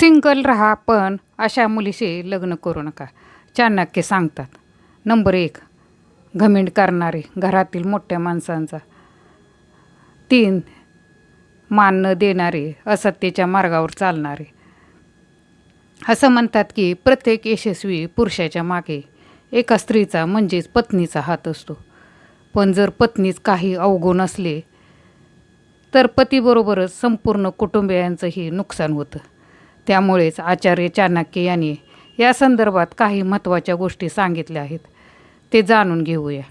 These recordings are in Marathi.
सिंगल राहा पण अशा मुलीशी लग्न करू नका. चाणक्य सांगतात नंबर एक घमेंड करणारे घरातील मोठ्या माणसांचा. तीन मान न देणारे असत्तेच्या मार्गावर चालणारे. असं म्हणतात की प्रत्येक यशस्वी पुरुषाच्या मागे एका स्त्रीचा म्हणजेच पत्नीचा हात असतो. पण जर पत्नीच काही अवगुण असले तर पतीबरोबरच संपूर्ण कुटुंबियांचंही नुकसान होतं. त्यामुळेच आचार्य चाणक्य यांनी या संदर्भात काही महत्त्वाच्या गोष्टी सांगितल्या आहेत. ते जाणून घेऊया.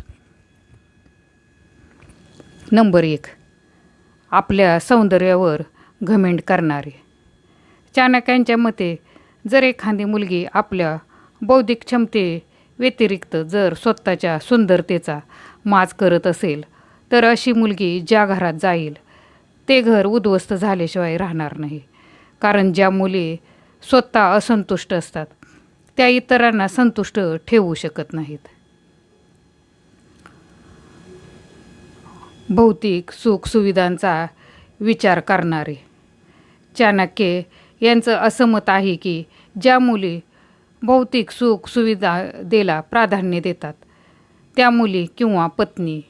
नंबर एक. आपल्या सौंदर्यावर घमेंड करणारे. चाणक्यांच्या मते जर एखादी मुलगी आपल्या बौद्धिक क्षमते व्यतिरिक्त जर स्वतःच्या सुंदरतेचा माज करत असेल तर अशी मुलगी ज्या घरात जाईल ते घर उद्ध्वस्त झाल्याशिवाय राहणार नाही. कारण ज्या मुली स्वतः असंतुष्ट असतात त्या इतरांना संतुष्ट ठेवू शकत नाहीत. भौतिक सुखसुविधांचा विचार करणारे चाणक्य यांचं असं मत आहे की ज्या मुली भौतिक सुख सुविधा देला प्राधान्य देतात त्या मुली किंवा पत्नी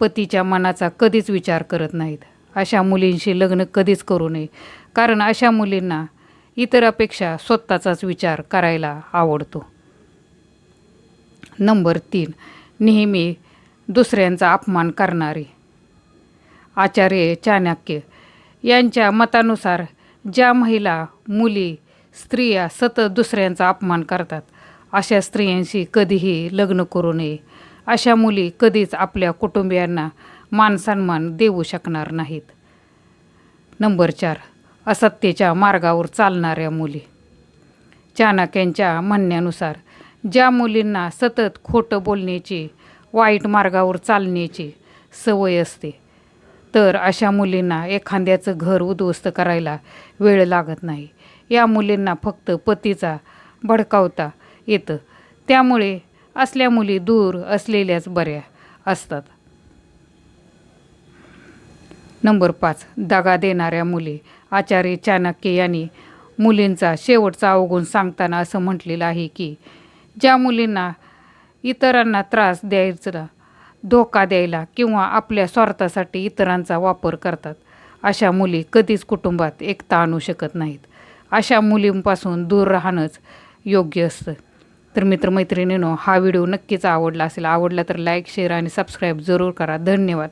पतीच्या मनाचा कधीच विचार करत नाहीत. अशा मुलींशी लग्न कधीच करू नये. कारण अशा मुलींना इतरापेक्षा स्वतःचाच विचार करायला आवडतो. नंबर तीन. नेहमी दुसऱ्यांचा अपमान करणारे. आचार्य चाणक्य यांच्या मतानुसार ज्या महिला मुली स्त्रिया सतत दुसऱ्यांचा अपमान करतात अशा स्त्रियांशी कधीही लग्न करू नये. अशा मुली कधीच आपल्या कुटुंबियांना मानसन्मान देऊ शकणार नाहीत. नंबर चार असत्तेच्या मार्गावर चालणाऱ्या मुली. चाणक्यांच्या म्हणण्यानुसार ज्या मुलींना सतत खोटं बोलण्याची वाईट मार्गावर चालण्याची सवय असते तर अशा मुलींना एखाद्याचं घर उद्ध्वस्त करायला वेळ लागत नाही. या मुलींना फक्त पतीचा भडकावता येतं. त्यामुळे असल्या मुली दूर असलेल्याच बऱ्या असतात. नंबर पाच दगा देणाऱ्या मुली. आचार्य चाणक्य यांनी मुलींचा शेवटचा अवगुण सांगताना असं म्हटलेलं आहे की ज्या मुलींना इतरांना त्रास द्यायचा धोका द्यायला किंवा आपल्या स्वार्थासाठी इतरांचा वापर करतात अशा मुली कधीच कुटुंबात एकता आणू शकत नाहीत. अशा मुलींपासून दूर राहणंच योग्य असतं. तर मित्रमैत्रिणीनो हा व्हिडिओ नक्कीच आवडला असेल आवडला तर लाईक शेअर आणि सबस्क्राईब जरूर करा. धन्यवाद.